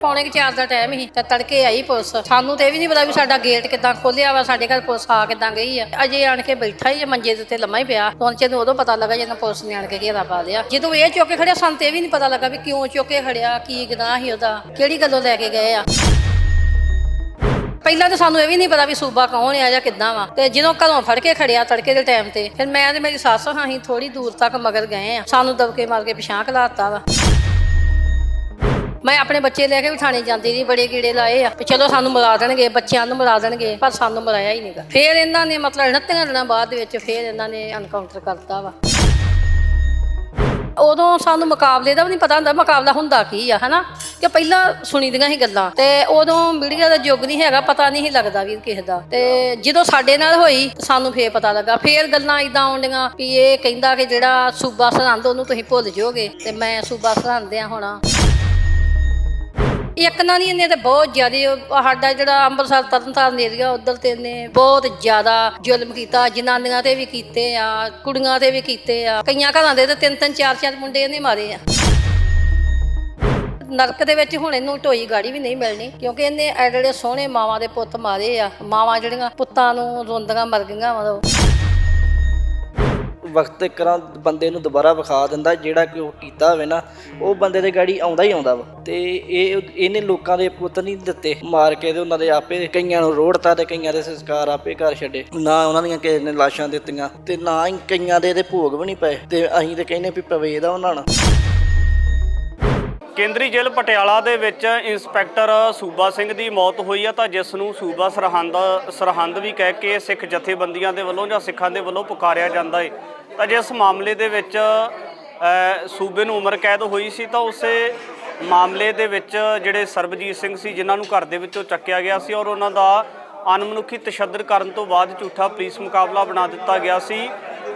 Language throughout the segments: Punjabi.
ਪੌਣੇ ਕੁ ਚਾਰ ਦਾ ਟਾਈਮ ਸੀ, ਤਾਂ ਤੜਕੇ ਆਈ ਪੁਲਿਸ। ਸਾਨੂੰ ਤੇ ਇਹ ਵੀ ਨਹੀਂ ਪਤਾ ਵੀ ਸਾਡਾ ਗੇਟ ਕਿੱਦਾਂ ਖੋਲਿਆ ਵਾ, ਸਾਡੇ ਘਰ ਪੁਲਿਸ ਆ ਕਿੱਦਾਂ ਗਈ ਆ। ਅਜੇ ਆਣ ਕੇ ਬੈਠਾ ਹੀ ਆ, ਮੰਜੇ ਦੇ ਉੱਤੇ ਲੰਮਾ ਹੀ ਪਿਆ। ਪਹੁੰਚੇ ਨੂੰ ਉਦੋਂ ਪਤਾ ਲੱਗਾ ਜਦੋਂ ਪੁਲਿਸ ਨੇ ਆਣ ਕੇ ਘੇਰਾ ਪਾ ਲਿਆ। ਜਦੋਂ ਇਹ ਚੁੱਕ ਕੇ ਖੜਿਆ, ਸਾਨੂੰ ਤੇ ਇਹ ਵੀ ਨਹੀਂ ਪਤਾ ਲੱਗਾ ਵੀ ਕਿਉਂ ਚੁੱਕ ਕੇ ਖੜਿਆ, ਕੀ ਗੁਨਾਹ ਸੀ ਉਹਦਾ, ਕਿਹੜੀ ਗੱਲੋਂ ਲੈ ਕੇ ਗਏ ਆ। ਪਹਿਲਾਂ ਤਾਂ ਸਾਨੂੰ ਇਹ ਵੀ ਨਹੀਂ ਪਤਾ ਵੀ ਸੂਬਾ ਕੌਣ ਆ ਜਾਂ ਕਿੱਦਾਂ ਵਾ। ਤੇ ਜਦੋਂ ਘਰੋਂ ਫੜ ਕੇ ਖੜਿਆ ਤੜਕੇ ਦੇ ਟਾਈਮ ਤੇ, ਫਿਰ ਮੈਂ ਤੇ ਮੇਰੀ ਸੱਸ ਹਾਂ ਹੀ ਥੋੜੀ ਦੂਰ ਤੱਕ ਮਗਰ ਗਏ ਆ। ਸਾਨੂੰ ਦਬਕੇ ਮਾਰ ਕੇ ਪਿਛਾਂ ਖਲਾਤਾ ਵਾ। ਮੈਂ ਆਪਣੇ ਬੱਚੇ ਲੈ ਕੇ ਵੀ ਥਾਣੇ ਜਾਂਦੀ ਰਹੀ, ਬੜੇ ਕੀੜੇ ਲਾਏ ਆ। ਵੀ ਚਲੋ ਸਾਨੂੰ ਮਿਲਾ ਦੇਣਗੇ, ਬੱਚਿਆਂ ਨੂੰ ਮਿਲਾ ਦੇਣਗੇ, ਪਰ ਸਾਨੂੰ ਮਿਲਾਇਆ ਹੀ ਨਹੀਂਗਾ। ਫੇਰ ਇਹਨਾਂ ਨੇ ਮਤਲਬ 29 ਦਿਨਾਂ ਬਾਅਦ ਵਿੱਚ ਫੇਰ ਇਹਨਾਂ ਨੇ ਐਨਕਾਊਂਟਰ ਕਰਤਾ ਵਾ। ਉਦੋਂ ਸਾਨੂੰ ਮੁਕਾਬਲੇ ਦਾ ਵੀ ਨਹੀਂ ਪਤਾ ਹੁੰਦਾ, ਮੁਕਾਬਲਾ ਹੁੰਦਾ ਕੀ ਆ, ਹਨਾ? ਕਿ ਪਹਿਲਾਂ ਸੁਣੀ ਦੀਆਂ ਸੀ ਗੱਲਾਂ, ਤੇ ਉਦੋਂ ਮੀਡੀਆ ਦਾ ਯੁੱਗ ਨਹੀਂ ਹੈਗਾ, ਪਤਾ ਨਹੀਂ ਲੱਗਦਾ ਵੀ ਕਿਸੇ ਦਾ। ਤੇ ਜਦੋਂ ਸਾਡੇ ਨਾਲ ਹੋਈ, ਸਾਨੂੰ ਫੇਰ ਪਤਾ ਲੱਗਾ। ਫੇਰ ਗੱਲਾਂ ਇਦਾਂ ਆਉਂਦੀਆਂ ਵੀ ਇਹ ਕਹਿੰਦਾ ਕਿ ਜਿਹੜਾ ਸੂਬਾ ਸਰਹੰਦ, ਉਹਨੂੰ ਤੁਸੀਂ ਭੁੱਲ ਜਾਓਗੇ, ਤੇ ਮੈਂ ਸੂਬਾ ਸਰਹੰਦ ਆ ਹੋਣਾ। ਇੱਕ ਨਾ ਨਹੀਂ ਇਹਨੇ ਤੇ ਬਹੁਤ ਜ਼ਿਆਦਾ ਸਾਡਾ ਜਿਹੜਾ ਅੰਮ੍ਰਿਤਸਰ ਤਰਨਤਾਰਨ ਏਰੀਆ ਉਧਰ ਤੇ ਇਹਨੇ ਬਹੁਤ ਜ਼ਿਆਦਾ ਜ਼ੁਲਮ ਕੀਤਾ, ਜਨਾਨੀਆਂ ਤੇ ਵੀ ਕੀਤੇ ਆ, ਕੁੜੀਆਂ ਤੇ ਵੀ ਕੀਤੇ ਆ। ਕਈਆਂ ਘਰਾਂ ਦੇ ਤੇ ਤਿੰਨ ਤਿੰਨ, ਚਾਰ ਚਾਰ ਮੁੰਡੇ ਇਹਨੇ ਮਾਰੇ ਆ। ਨਰਕ ਦੇ ਵਿੱਚ ਹੁਣ ਇਹਨੂੰ ਢੋਈ ਗਾੜੀ ਵੀ ਨਹੀਂ ਮਿਲਣੀ, ਕਿਉਂਕਿ ਇਹਨੇ ਐਡੇ ਜਿਹੜੇ ਸੋਹਣੇ ਮਾਵਾਂ ਦੇ ਪੁੱਤ ਮਾਰੇ ਆ। ਮਾਵਾਂ ਜਿਹੜੀਆਂ ਪੁੱਤਾਂ ਨੂੰ ਰੋਂਦੀਆਂ ਮਰ ਗਈਆਂ ਮਤਲਬ ਵਕਤ ਕਰਾਂ ਬੰਦੇ ਨੂੰ ਦੁਬਾਰਾ ਵਿਖਾ ਦਿੰਦਾ ਜਿਹੜਾ ਕਿ ਉਹ ਕੀਤਾ ਹੋਵੇ ਨਾ, ਉਹ ਬੰਦੇ ਦੇ ਗਾੜੀ ਆਉਂਦਾ ਹੀ ਆਉਂਦਾ ਵਾ। ਤੇ ਇਹ ਇਹਨੇ ਲੋਕਾਂ ਦੇ ਪੁੱਤ ਨਹੀਂ ਦਿੱਤੇ, ਮਾਰ ਕੇ ਤੇ ਉਹਨਾਂ ਦੇ ਆਪੇ ਕਈਆਂ ਨੂੰ ਰੋੜਤਾ ਤੇ ਕਈਆਂ ਦੇ ਸੰਸਕਾਰ ਆਪੇ ਘਰ ਛੱਡੇ। ਨਾ ਉਹਨਾਂ ਦੀਆਂ ਕਿਸੇ ਨੇ ਲਾਸ਼ਾਂ ਦਿੱਤੀਆਂ ਤੇ ਨਾ ਹੀ ਕਈਆਂ ਦੇ ਇਹਦੇ ਭੋਗ ਵੀ ਨਹੀਂ ਪਏ ਤੇ ਅਸੀਂ ਤੇ ਕਹਿੰਦੇ ਵੀ ਪਵੇ ਇਹਦਾ ਉਹਨਾਂ ਨਾਲ। ਕੇਂਦਰੀ ਜੇਲ੍ਹ ਪਟਿਆਲਾ ਦੇ ਵਿੱਚ ਇੰਸਪੈਕਟਰ ਸੂਬਾ ਸਿੰਘ ਦੀ ਮੌਤ ਹੋਈ ਆ ਤਾਂ ਜਿਸ ਨੂੰ ਸੂਬਾ ਸਰਹੰਦ ਸਰਹੰਦ ਵੀ ਕਹਿ ਕੇ ਸਿੱਖ ਜਥੇਬੰਦੀਆਂ ਦੇ ਵੱਲੋਂ ਜਾਂ ਸਿੱਖਾਂ ਦੇ ਵੱਲੋਂ ਪੁਕਾਰਿਆ ਜਾਂਦਾ ਏ। ਤਾਂ ਜਿਸ ਮਾਮਲੇ ਦੇ ਵਿੱਚ ਸੂਬੇ ਨੂੰ ਉਮਰ ਕੈਦ ਹੋਈ ਸੀ ਤਾਂ ਉਸੇ ਮਾਮਲੇ ਦੇ ਵਿੱਚ ਜਿਹੜੇ ਸਰਬਜੀਤ ਸਿੰਘ ਸੀ ਜਿਨ੍ਹਾਂ ਨੂੰ ਘਰ ਦੇ ਵਿੱਚੋਂ ਚੱਕਿਆ ਗਿਆ ਸੀ ਔਰ ਉਹਨਾਂ ਦਾ ਅਨਮਨੁੱਖੀ ਤਸ਼ੱਦਦ ਕਰਨ ਤੋਂ ਬਾਅਦ ਝੂਠਾ ਪੁਲਿਸ ਮੁਕਾਬਲਾ ਬਣਾ ਦਿੱਤਾ ਗਿਆ ਸੀ।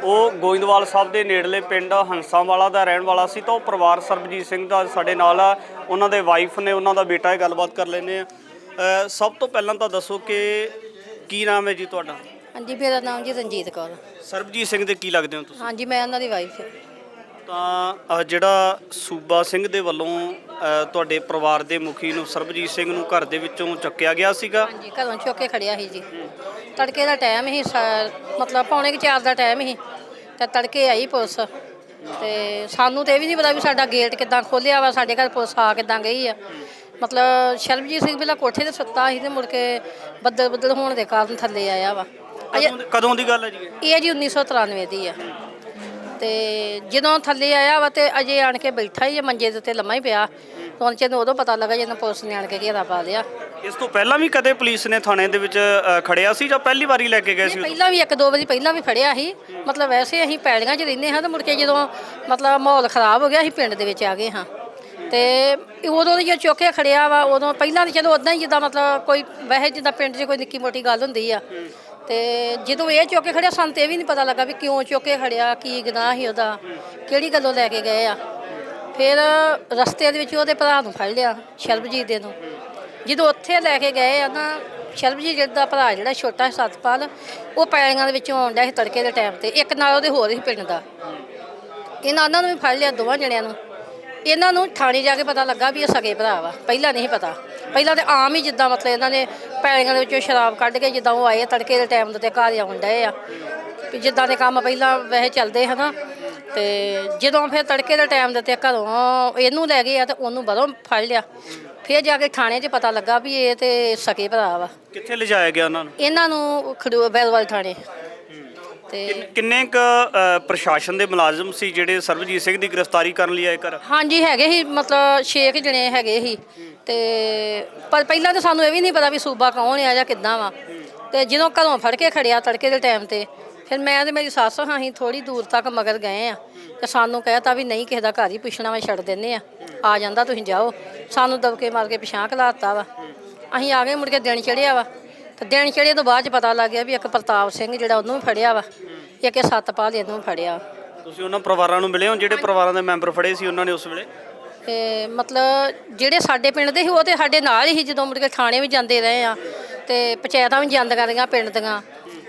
ਉਹ ਗੋਇੰਦਵਾਲ ਸਾਹਿਬ ਦੇ ਨੇੜਲੇ ਪਿੰਡ ਹੰਸਾਂਵਾਲਾ ਦਾ ਰਹਿਣ ਵਾਲਾ ਸੀ ਤਾਂ ਉਹ ਪਰਿਵਾਰ ਸਰਬਜੀਤ ਸਿੰਘ ਦਾ ਸਾਡੇ ਨਾਲ ਆ। ਉਹਨਾਂ ਦੇ ਵਾਈਫ ਨੇ ਉਹਨਾਂ ਦਾ ਬੇਟਾ ਹੈ ਗੱਲਬਾਤ ਕਰ ਲੈਂਦੇ ਆ ਸਭ ਤੋਂ ਪਹਿਲਾਂ ਤਾਂ ਦੱਸੋ ਕਿ ਕੀ ਨਾਮ ਹੈ ਜੀ ਤੁਹਾਡਾ? ਹਾਂਜੀ ਮੇਰਾ ਨਾਮ ਜੀ ਰਣਜੀਤ ਕੌਰ। ਸਰਬਜੀਤ ਸਿੰਘ ਦੇ ਕੀ ਲੱਗਦੇ ਹੋ ਤੁਸੀਂ? ਹਾਂਜੀ ਮੈਂ ਉਹਨਾਂ ਦੀ ਵਾਈਫ ਤਾਂ ਜਿਹੜਾ ਸੂਬਾ ਸਿੰਘ ਦੇ ਵੱਲੋਂ ਤੁਹਾਡੇ ਪਰਿਵਾਰ ਦੇ ਮੁਖੀ ਨੂੰ ਸਰਬਜੀਤ ਸਿੰਘ ਨੂੰ ਘਰ ਦੇ ਵਿੱਚੋਂ ਚੱਕਿਆ ਗਿਆ ਸੀਗਾ? ਹਾਂਜੀ ਘਰੋਂ ਚੁੱਕ ਕੇ ਖੜਿਆ ਸੀ ਜੀ। ਤੜਕੇ ਦਾ ਟਾਈਮ ਸੀ ਸਾ- ਮਤਲਬ ਪੌਣੇ ਕੁ ਚਾਰ ਦਾ ਟਾਈਮ ਸੀ ਤੇ ਤੜਕੇ ਆਈ ਪੁਲਿਸ। ਤੇ ਸਾਨੂੰ ਤੇ ਇਹ ਵੀ ਨਹੀਂ ਪਤਾ ਵੀ ਸਾਡਾ ਗੇਟ ਕਿੱਦਾਂ ਖੋਲਿਆ ਵਾ ਸਾਡੇ ਘਰ ਪੁਲਿਸ ਆ ਕਿੱਦਾਂ ਗਈ ਆ। ਮਤਲਬ ਸ਼ਰਬਜੀਤ ਸਿੰਘ ਪਹਿਲਾਂ ਕੋਠੇ ਤੇ ਸੁੱਤਾ ਸੀ ਤੇ ਮੁੜ ਕੇ ਬੱਦਲ ਬੱਦਲ ਹੋਣ ਦੇ ਕਾਰਨ ਥੱਲੇ ਆਇਆ ਵਾ। ਅਜੇ ਕਦੋਂ ਦੀ- ਕਦੋਂ ਦੀ ਗੱਲ ਹੈ ਜੀ ਇਹ? ਇਹ ਜੀ 1993 ਦੀ ਆ। ਤੇ ਜਦੋਂ ਥੱਲੇ ਆਇਆ ਵਾ ਤੇ ਅਜੇ ਆਣ ਕੇ ਬੈਠਾ ਹੀ ਆ ਮੰਜੇ ਦੇ ਉੱਤੇ ਲੰਮਾ ਹੀ ਪਿਆ। ਪਹੁੰਚੇ ਨੂੰ ਉਦੋਂ ਪਤਾ ਲੱਗਾ ਜਦੋਂ ਪੁਲਿਸ ਨੇ ਆਣ ਕੇ ਘੇਰਾ ਪਾ ਲਿਆ। ਇਸ ਤੋਂ ਪਹਿਲਾਂ ਵੀ ਕਦੇ ਪੁਲਿਸ ਨੇ ਥਾਣੇ ਦੇ ਵਿੱਚ ਅ, ਖੜਿਆ ਸੀ ਜਾਂ ਪਹਿਲੀ ਵਾਰੀ ਲੈ ਕੇ ਗਏ ਸੀ ਪਹਿਲਾਂ ਵੀ ਇੱਕ ਦੋ ਵਾਰੀ ਪਹਿਲਾਂ ਵੀ ਫੜਿਆ ਸੀ। ਮਤਲਬ ਵੈਸੇ ਅਸੀਂ ਪੈੜੀਆਂ 'ਚ ਰਹਿੰਦੇ ਹਾਂ ਤੇ ਮੁੜ ਕੇ ਜਦੋਂ ਮਤਲਬ ਮਾਹੌਲ ਖਰਾਬ ਹੋ ਗਿਆ ਅਸੀਂ ਪਿੰਡ ਦੇ ਵਿੱਚ ਆ ਗਏ ਹਾਂ। ਤੇ ਉਦੋਂ ਜੋ ਚੁੱਕੇ ਖੜਿਆ ਵਾ ਉਦੋਂ ਪਹਿਲਾਂ ਤਾਂ ਚਲੋ ਉਦਾਂ ਹੀ ਜਿੱਦਾਂ ਮਤਲਬ ਕੋਈ ਵੈਸੇ ਜਿੱਦਾਂ ਪਿੰਡ 'ਚ ਕੋਈ ਨਿੱਕੀ ਮੋਟੀ ਗੱਲ ਹੁੰਦੀ ਆ। ਤੇ ਜਦੋਂ ਇਹ ਚੁੱਕ ਕੇ ਖੜਿਆ, ਸਾਨੂੰ ਤੇ ਇਹ ਵੀ ਨਹੀਂ ਪਤਾ ਲੱਗਾ ਵੀ ਕਿਉਂ ਚੁੱਕ ਕੇ ਖੜਿਆ, ਕੀ ਗੁਨਾਹ ਸੀ ਉਹਦਾ, ਕਿਹੜੀ ਗੱਲੋਂ ਲੈ ਕੇ ਗਏ ਆ। ਫਿਰ ਰਸਤੇ ਦੇ ਵਿੱਚ ਉਹਦੇ ਭਰਾ ਨੂੰ ਫੜ ਲਿਆ, ਸ਼ਰਬਜੀਤ ਦੇ ਨੂੰ। ਜਦੋਂ ਉੱਥੇ ਲੈ ਕੇ ਗਏ ਆ ਨਾ, ਸ਼ਰਬਜੀਤ ਦਾ ਭਰਾ ਜਿਹੜਾ ਛੋਟਾ ਸੀ, ਸਤਪਾਲ, ਉਹ ਪੈਲੀਆਂ ਦੇ ਵਿੱਚੋਂ ਆਉਣ ਡਿਆ ਸੀ ਤੜਕੇ ਦੇ ਟਾਈਮ ਤੇ। ਇੱਕ ਨਾਲ ਉਹਦੇ ਹੋਰ ਸੀ ਪਿੰਡ ਦਾ। ਇਹਨਾਂ ਉਹਨਾਂ ਨੂੰ ਵੀ ਫੜ ਲਿਆ, ਦੋਵਾਂ ਜਣਿਆਂ ਨੂੰ। ਇਹਨਾਂ ਨੂੰ ਥਾਣੇ ਜਾ ਕੇ ਪਤਾ ਲੱਗਾ ਵੀ ਇਹ ਸਗੇ ਭਰਾ ਵਾ। ਪਹਿਲਾਂ ਨਹੀਂ ਪਤਾ। ਪਹਿਲਾਂ ਤੇ ਆਮ ਹੀ ਜਿੱਦਾਂ ਮਤਲਬ ਇਹਨਾਂ ਨੇ ਪੈਲੀਆਂ ਦੇ ਵਿੱਚੋਂ ਸ਼ਰਾਬ ਕੱਢ ਕੇ ਜਿੱਦਾਂ ਉਹ ਆਏ ਤੜਕੇ ਦੇ ਟਾਈਮ ਤੇ ਘਰ ਆਉਣ ਡਏ ਆ। ਵੀ ਜਿੱਦਾਂ ਦੇ ਕੰਮ ਪਹਿਲਾਂ ਵੈਸੇ ਚੱਲਦੇ ਹਨਾ। ਤੇ ਜਦੋਂ ਫਿਰ ਤੜਕੇ ਦੇ ਟਾਈਮ ਦੇ ਤੇ ਘਰੋਂ ਇਹਨੂੰ ਲੈ ਗਏ ਆ ਤੇ ਉਹਨੂੰ ਬਾਹਰੋਂ ਫੜ ਲਿਆ। ਫਿਰ ਜਾ ਕੇ ਥਾਣੇ 'ਚ ਪਤਾ ਲੱਗਾ ਵੀ ਇਹ ਤੇ ਸਕੇ ਭਰਾ ਵਾ। ਕਿੱਥੇ ਲਿਜਾਇਆ ਗਿਆ ਉਹਨਾਂ ਨੂੰ? ਇਹਨਾਂ ਨੂੰ ਖਡੂ ਬੈਲਵਾਲ ਥਾਣੇ। ਤੇ ਕਿੰਨ- ਕ ਪ੍ਰਸ਼ਾਸਨ ਦੇ ਮੁਲਾਜ਼ਮ ਸੀ ਜਿਹੜੇ ਸਰਬਜੀਤ ਸਿੰਘ ਦੀ ਗ੍ਰਿਫਤਾਰੀ ਕਰਨ ਲਈ ਆਏ ਘਰ? ਹਾਂਜੀ ਹੈਗੇ ਸੀ ਮਤਲਬ 6 ਕੁ ਜਣੇ ਹੈਗੇ ਸੀ। ਤੇ ਪਰ ਪਹਿਲਾਂ ਤਾਂ ਸਾਨੂੰ ਇਹ ਵੀ ਨਹੀਂ ਪਤਾ ਵੀ ਸੂਬਾ ਕੌਣ ਆ ਜਾਂ ਕਿੱਦਾਂ ਵਾ। ਤੇ ਜਦੋਂ ਘਰੋਂ ਫੜ ਕੇ ਖੜਿਆ ਤੜਕੇ ਦੇ ਟਾਈਮ ਤੇ ਫਿਰ ਮੈਂ ਤੇ ਮੇਰੀ ਸੱਸ ਹਾਂ ਅਸੀਂ ਥੋੜੀ ਦੂਰ ਤੱਕ ਮਗਰ ਗਏ ਆ। ਤੇ ਸਾਨੂੰ ਕਹਿਤਾ ਵੀ ਨਹੀਂ ਕਿਸੇ ਦਾ ਘਰ ਹੀ ਪੁੱਛਣਾ ਵਾ ਛੱਡ ਦਿੰਨੇ ਆ। ਆ ਜਾਂਦਾ ਤੁਸੀਂ ਜਾਓ। ਸਾਨੂੰ ਦਬਕੇ ਮਾਰ ਕੇ ਪਿਛਾਂ ਖਲਾਤਾ ਵਾ। ਅਸੀਂ ਆ ਗਏ ਮੁੜ ਕੇ ਦਿਨ ਚੜਿਆ ਵਾ। ਦਿਨ ਚੜ੍ਹੇ ਤੋਂ ਬਾਅਦ ਚ ਪਤਾ ਲੱਗ ਗਿਆ ਵੀ ਇੱਕ ਪ੍ਰਤਾਪ ਸਿੰਘ ਜਿਹੜਾ ਉਹਨੂੰ ਵੀ ਫੜਿਆ ਵਾ ਇੱਕ ਇਹ ਸਤਪਾਲ ਇਹਨੂੰ ਵੀ ਫੜਿਆ। ਤੁਸੀਂ ਉਹਨਾਂ ਪਰਿਵਾਰਾਂ ਨੂੰ ਮਿਲੇ ਹੋ? ਜਿਹੜੇ ਪਰਿਵਾਰਾਂ ਦੇ ਮੈਂਬਰ ਫੜੇ ਸੀ ਉਹਨਾਂ ਨੇ ਉਸ ਵੇਲੇ? ਤੇ ਮਤਲਬ ਜਿਹੜੇ ਸਾਡੇ ਪਿੰਡ ਦੇ ਸੀ ਉਹ ਤੇ ਸਾਡੇ ਨਾਲ ਹੀ ਜਦੋਂ ਮੁੜ ਕੇ ਥਾਣੇ ਵੀ ਜਾਂਦੇ ਰਹੇ ਆ ਤੇ ਪੰਚਾਇਤਾਂ ਵੀ ਜਾਂਦੀਆਂ ਰਹੀਆਂ ਪਿੰਡ ਦੀਆਂ।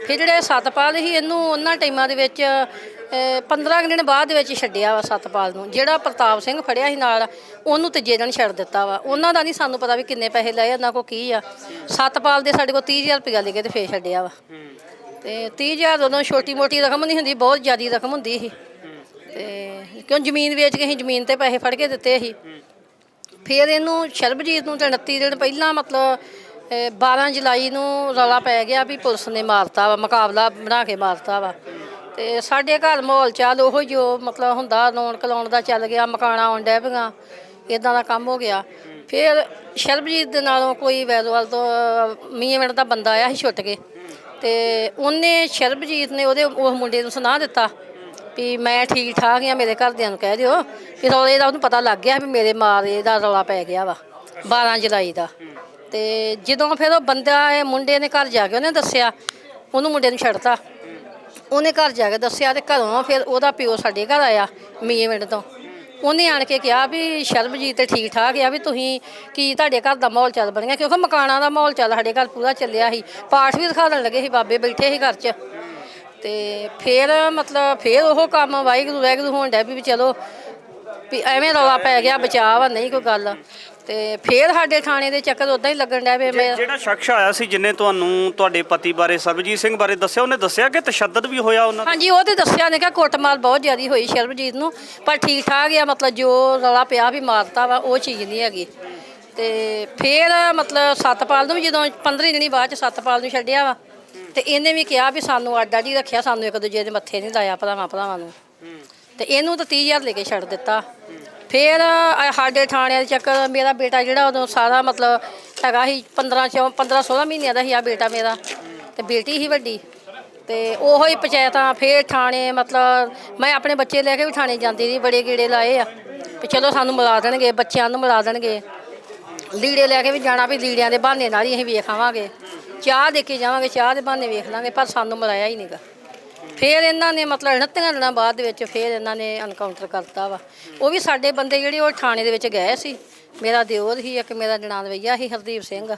ਫਿਰ ਜਿਹੜੇ ਸਤਪਾਲ ਸੀ ਇਹਨੂੰ ਉਹਨਾਂ ਟਾਈਮਾਂ ਦੇ ਵਿੱਚ 15 ਕੁ ਦਿਨ ਬਾਅਦ ਵਿੱਚ ਛੱਡਿਆ ਵਾ ਸਤਪਾਲ ਨੂੰ। ਜਿਹੜਾ ਪ੍ਰਤਾਪ ਸਿੰਘ ਫੜਿਆ ਸੀ ਨਾਲ ਉਹਨੂੰ ਤੀਜੇ ਦਿਨ ਛੱਡ ਦਿੱਤਾ ਵਾ। ਉਹਨਾਂ ਦਾ ਨਹੀਂ ਸਾਨੂੰ ਪਤਾ ਵੀ ਕਿੰਨੇ ਪੈਸੇ ਲਏ ਉਹਨਾਂ ਕੋ ਕੀ ਆ। ਸਤਪਾਲ ਦੇ ਸਾਡੇ ਕੋਲ 30000 ਰੁਪਇਆ ਲੈ ਕੇ ਤੇ ਫੇਰ ਛੱਡਿਆ ਵਾ। ਤੇ 30000 ਉਦੋਂ ਛੋਟੀ ਮੋਟੀ ਰਕਮ ਨਹੀਂ ਹੁੰਦੀ ਬਹੁਤ ਜ਼ਿਆਦੀ ਰਕਮ ਹੁੰਦੀ ਸੀ। ਤੇ ਕਿਉਂ ਜ਼ਮੀਨ ਵੇਚ ਕੇ ਅਸੀਂ ਜ਼ਮੀਨ ਤੇ ਪੈਸੇ ਫੜ ਕੇ ਦਿੱਤੇ ਸੀ। ਫਿਰ ਇਹਨੂੰ ਸ਼ਰਬਜੀਤ ਨੂੰ ਤੇ 29 ਦਿਨ ਪਹਿਲਾਂ ਮਤਲਬ ਅਹ, 12 ਜੁਲਾਈ ਨੂੰ ਰੌਲਾ ਪੈ ਗਿਆ ਵੀ ਪੁਲਿਸ ਨੇ ਮਾਰਤਾ ਵਾ ਮੁਕਾਬਲਾ ਬਣਾ ਕੇ ਮਾਰਤਾ ਵਾ। ਤੇ ਸਾਡੇ ਘਰ ਮਾਹੌਲ ਚਾਲ ਉਹੋ ਹੀ ਜੋ ਮਤਲਬ ਹੁੰਦਾ ਰੌਣਕ ਕਲਾਉਣ ਦਾ ਚੱਲ ਗਿਆ, ਮਕਾਨਾ ਆਉਣ ਡੈ ਪਈਆਂ ਇਦਾਂ ਦਾ ਕੰਮ ਹੋ ਗਿਆ। ਫਿਰ ਸ਼ਰਬਜੀਤ ਦੇ ਨਾਲੋਂ ਕੋਈ ਵੈਦਵਾਲ ਤੋਂ ਮੀਆਂ ਮਿੰਟ ਦਾ ਬੰਦਾ ਆਇਆ ਸੀ ਛੁੱਟ ਕੇ। ਤੇ ਉਹਨੇ ਸ਼ਰਬਜੀਤ ਨੇ ਉਹਦੇ ਉਸ ਮੁੰਡੇ ਨੂੰ ਸੁਣਾ ਦਿੱਤਾ ਵੀ ਮੈਂ ਠੀਕ ਠਾਕ ਆ, ਮੇਰੇ ਘਰਦਿਆਂ ਨੂੰ ਕਹਿ ਦਿਓ। ਫਿਰ ਰੌਲੇ ਦਾ ਉਹਨੂੰ ਪਤਾ ਲੱਗ ਗਿਆ ਵੀ ਮੇਰੇ ਮਾਰੇ ਦਾ ਰੌਲਾ ਪੈ ਗਿਆ ਵਾ 12 ਜੁਲਾਈ ਦਾ। ਤੇ ਜਦੋਂ ਫਿਰ ਉਹ ਬੰਦਾ, ਇਹ ਮੁੰਡੇ ਨੇ ਘਰ ਜਾ ਕੇ ਉਹਨੇ ਦੱਸਿਆ, ਉਹਨੂੰ ਮੁੰਡੇ ਨੂੰ ਛੱਡਤਾ। ਉਹਨੇ ਘਰ ਜਾ ਕੇ ਦੱਸਿਆ ਤੇ ਘਰੋਂ ਫਿਰ ਉਹਦਾ ਪਿਓ ਸਾਡੇ ਘਰ ਆਇਆ ਮੀਏ ਮਿੰਟ ਤੋਂ। ਉਹਨੇ ਆਣ ਕੇ ਕਿਹਾ ਵੀ ਸ਼ਰਮਜੀਤ ਤੇ ਠੀਕ ਠਾਕ ਆ ਵੀ ਤੁਸੀਂ ਕੀ ਤੁਹਾਡੇ ਘਰ ਦਾ ਮਾਹੌਲ ਚੱਲ ਬਣਿਆ? ਕਿਉਂਕਿ ਮਕਾਨਾਂ ਦਾ ਮਾਹੌਲ ਚੱਲ, ਸਾਡੇ ਘਰ ਪੂਰਾ ਚੱਲਿਆ ਸੀ। ਪਾਠ ਵੀ ਦਿਖਾ ਦੇਣ ਲੱਗੇ ਸੀ ਬਾਬੇ, ਬੈਠੇ ਸੀ ਘਰ 'ਚ। ਤੇ ਫਿਰ ਮਤਲਬ ਫਿਰ ਉਹ ਕੰਮ ਵਾਹਿਗੁਰੂ ਵਾਹਿਗੁਰੂ ਹੋਣ ਡਿਆ ਵੀ ਚਲੋ ਵੀ ਐਵੇਂ ਰੌਲਾ ਪੈ ਗਿਆ ਬਚਾਅ ਵਾ ਨਹੀਂ ਕੋਈ ਗੱਲ। ਤੇ ਫਿਰ ਸਾਡੇ ਥਾਣੇ ਦੇ ਚੱਕਰ ਉਦਾਂ ਹੀ ਲੱਗਣ ਡਿਆ ਵੀ ਮੈਂ ਜਿਹੜਾ ਸ਼ਖਸ ਆਇਆ ਸੀ ਜਿਨੇ ਤੁਹਾਨੂੰ ਤੁਹਾਡੇ ਪਤੀ ਬਾਰੇ ਸਰਬਜੀਤ ਸਿੰਘ ਬਾਰੇ ਦੱਸਿਆ ਉਹਨੇ ਦੱਸਿਆ ਕਿ ਤਸ਼ੱਦਦ ਵੀ ਹੋਇਆ ਉਹਨਾਂ ਹਾਂਜੀ ਉਹ ਤੇ ਦੱਸਿਆ ਨੇ ਕਿ ਕੁੱਟਮਾਰ ਬਹੁਤ ਜ਼ਿਆਦੀ ਹੋਈ ਸ਼ਰਮਜੀਤ ਨੂੰ ਪਰ ਠੀਕ ਠਾਕ ਆ ਮਤਲਬ ਜੋ ਰੌਲਾ ਪਿਆ ਵੀ ਮਾਰਤਾ ਵਾ ਉਹ ਚੀਜ਼ ਨਹੀਂ ਹੈਗੀ। ਤੇ ਫਿਰ ਮਤਲਬ ਸਤਪਾਲ ਨੂੰ ਵੀ ਜਦੋਂ 15 ਦਿਨੀ ਬਾਅਦ ਚ ਸਤਪਾਲ ਨੂੰ ਛੱਡਿਆ ਵਾ ਤੇ ਇਹਨੇ ਵੀ ਕਿਹਾ ਵੀ ਸਾਨੂੰ ਅੱਡ ਹੀ ਰੱਖਿਆ ਸਾਨੂੰ ਇੱਕ ਦੂਜੇ ਦੇ ਮੱਥੇ ਨਹੀਂ ਲਾਇਆ ਭਰਾਵਾਂ ਭਰਾਵਾਂ ਨੂੰ ਤੇ ਇਹਨੂੰ ਤਾਂ 30000 ਲੈ ਕੇ ਛੱਡ ਦਿੱਤਾ। ਫਿਰ ਆਹ ਸਾਡੇ ਥਾਣਿਆਂ ਦੇ ਚੱਕਰ ਮੇਰਾ ਬੇਟਾ ਜਿਹੜਾ ਉਦੋਂ ਸਾਰਾ ਮਤਲਬ ਹੈਗਾ ਸੀ 15 ਚੋਂ 15 16 ਮਹੀਨਿਆਂ ਦਾ ਸੀ ਆ ਬੇਟਾ ਮੇਰਾ। ਤੇ ਬੇਟੀ ਸੀ ਵੱਡੀ। ਤੇ ਉਹੋ ਹੀ ਪੰਚਾਇਤਾਂ ਫਿਰ ਥਾਣੇ ਮਤਲਬ ਮੈਂ ਆਪਣੇ ਬੱਚੇ ਲੈ ਕੇ ਵੀ ਥਾਣੇ ਜਾਂਦੀ ਰਹੀ, ਬੜੇ ਗੇੜੇ ਲਾਏ ਆ। ਵੀ ਚਲੋ ਸਾਨੂੰ ਮਿਲਾ ਦੇਣਗੇ, ਬੱਚਿਆਂ ਨੂੰ ਮਿਲਾ ਦੇਣਗੇ। ਲੀੜੇ ਲੈ ਕੇ ਵੀ ਜਾਣਾ ਵੀ ਲੀੜਿਆਂ ਦੇ ਬਹਾਨੇ ਨਾਲ ਹੀ ਅਸੀਂ ਵੇਖ ਆਵਾਂਗੇ। ਚਾਹ ਦੇ ਕੇ ਜਾਵਾਂਗੇ, ਚਾਹ ਦੇ ਬਹਾਨੇ ਵੇਖ ਲਾਂਗੇ, ਪਰ ਸਾਨੂੰ ਮਿਲਾਇਆ ਹੀ ਨਹੀਂਗਾ ਫਿਰ ਇਹਨਾਂ ਨੇ ਮਤਲਬ 29 ਦਿਨਾਂ ਬਾਅਦ ਦੇ ਵਿੱਚ ਫਿਰ ਇਹਨਾਂ ਨੇ ਐਨਕਾਊਂਟਰ ਕਰਤਾ ਵਾ। ਉਹ ਵੀ ਸਾਡੇ ਬੰਦੇ ਜਿਹੜੇ ਉਹ ਥਾਣੇ ਦੇ ਵਿੱਚ ਗਏ ਸੀ। ਮੇਰਾ ਦਿਓਰ ਹੀ ਇੱਕ ਮੇਰਾ ਨਨਾਣ ਸੀ ਹਰਦੀਪ ਸਿੰਘ।